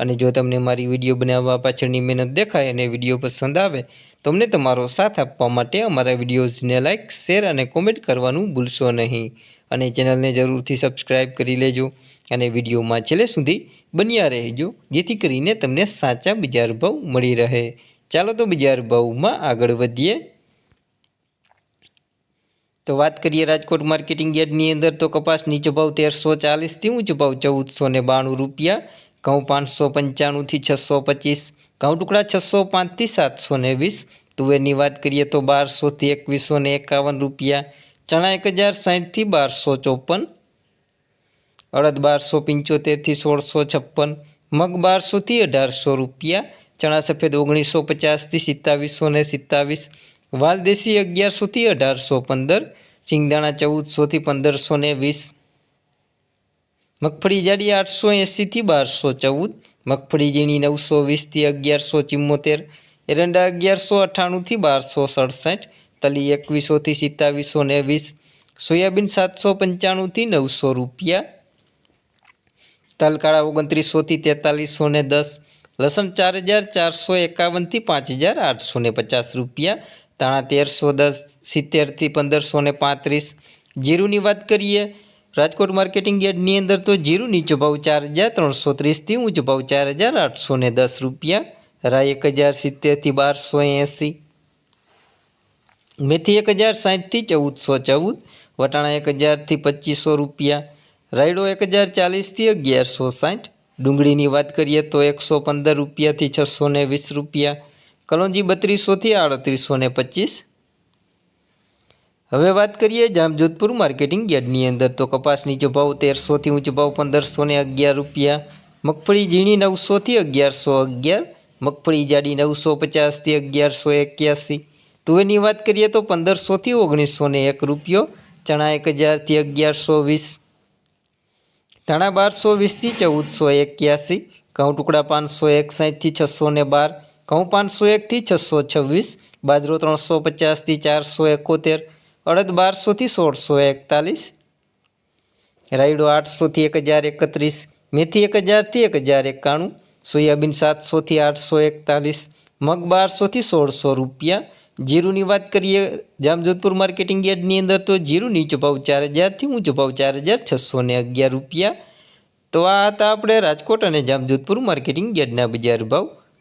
અને જો તમને મારી વીડિયો બનાવવા પાછળની મહેનત દેખાય અને વીડિયો પસંદ આવે તો અમને તમારો સાથ આપવા માટે અમારા વિડીયોઝને લાઇક શેર અને કોમેન્ટ કરવાનું ભૂલશો નહીં. અને ચેનલને જરૂરથી સબસ્ક્રાઇબ કરી લેજો અને વિડીયોમાં છેલ્લે સુધી બન્યા રહેજો, જેથી કરીને તમને સાચા બજાર ભાવ મળી રહે. ચાલો તો બજાર ભાવમાં આગળ વધીએ. તો વાત કરીએ રાજકોટ માર્કેટિંગ યાર્ડની અંદર તો કપાસ નીચો ભાવ તેરસો ચાલીસથી ઊંચો ભાવ ચૌદસો ને બાણું રૂપિયા ઘઉં પાંચસો પંચાણુંથી છસો પચીસ, ઘઉં ટુકડા છસો પાંચથી સાતસો ને વીસ, તુવેરની વાત કરીએ તો બારસોથી એકવીસો ને એકાવન રૂપિયા, ચણા એક હજાર સાહીઠથી બારસો ચોપન, અડદ બારસો પંચોતેરથી સોળસો છપ્પન, મગ બારસોથી અઢારસો રૂપિયા, ચણા સફેદ ઓગણીસો પચાસથી સિત્તાવીસો ને સિત્તાવીસ, વાલદેશી અગિયારસોથી અઢારસો પંદર, સિંગદાણા ચૌદસોથી પંદરસો ને વીસ મગફળી જાડી આઠસો એંસીથી બારસો ચૌદ, મગફળી ઝીણી નવસો વીસથી અગિયારસો ચુમ્મોતેર, એરંડા અગિયારસો અઠ્ઠાણુંથી બારસો સડસઠ, તલી એકવીસોથી સિત્તાવીસો ને વીસ, સોયાબીન સાતસો પંચાણુંથી નવસો રૂપિયા, તલકાળા ઓગણત્રીસોથી તેતાલીસો ને દસ, લસણ ચાર હજાર ચારસો એકાવનથી પાંચ હજાર આઠસો ને પચાસ રૂપિયા તાણા તેરસો દસ, સિત્તેરથી પંદરસો ને પાંત્રીસ. જીરુંની વાત કરીએ રાજકોટ માર્કેટિંગ યાર્ડની અંદર તો જીરું નીચો ભાવ ચાર હજાર ત્રણસો ત્રીસથી ઊંચો ભાવ ચાર હજાર આઠસો ને દસ રૂપિયા રાય એક હજાર સિત્તેરથી બારસો એંસી. મેથી એક હજાર સાઠથી ચૌદસો ચૌદ, વટાણા એક હજારથી પચીસો રૂપિયા, રાયડો એક હજાર ચાલીસથી અગિયારસો સાઠ, ડુંગળીની વાત કરીએ તો એકસો પંદર રૂપિયાથી છસો વીસ રૂપિયા, કલોંજી બત્રીસોથી આડત્રીસો ને પચીસ હવે વાત કરીએ જામજોધપુર માર્કેટિંગ યાર્ડની અંદર. તો કપાસ નીચો ભાવ તેરસોથી ઊંચો ભાવ પંદરસો ને અગિયાર રૂપિયા, મગફળી ઝીણી નવસોથી અગિયારસો અગિયાર, મગફળી જાડી નવસો પચાસથી અગિયારસો એક્યાસી. તુવેરની વાત કરીએ તો પંદરસોથી ઓગણીસો ને એક રૂપિયો, ચણા એક હજારથી અગિયારસો વીસ. ધાણા બારસો વીસથી ચૌદસો એક્યાસી, ઘઉં ટુકડા પાંચસો એકસાઠથી છસો ને બાર, ઘઉં પાંચસો એકથી છસો છવ્વીસ, બાજરો ત્રણસો પચાસથી ચારસો એકોતેર અડદ બારસોથી સોળસો એકતાલીસ, રાયડો આઠસોથી એક હજાર એકત્રીસ, મેથી એક હજારથી એક હજાર એકાણું, સોયાબીન સાતસોથી આઠસો એકતાલીસ, મગ બારસોથી સોળસો રૂપિયા. જીરુની વાત કરીએ જામજોધપુર માર્કેટિંગ યાર્ડની અંદર તો જીરું નીચો ભાવ ચાર હજારથી ઊંચો ભાવ ચાર હજાર છસો ને અગિયાર રૂપિયા. તો આ હતા આપણે રાજકોટ અને જામજોધપુર માર્કેટિંગ યાર્ડના બજાર ભાવ.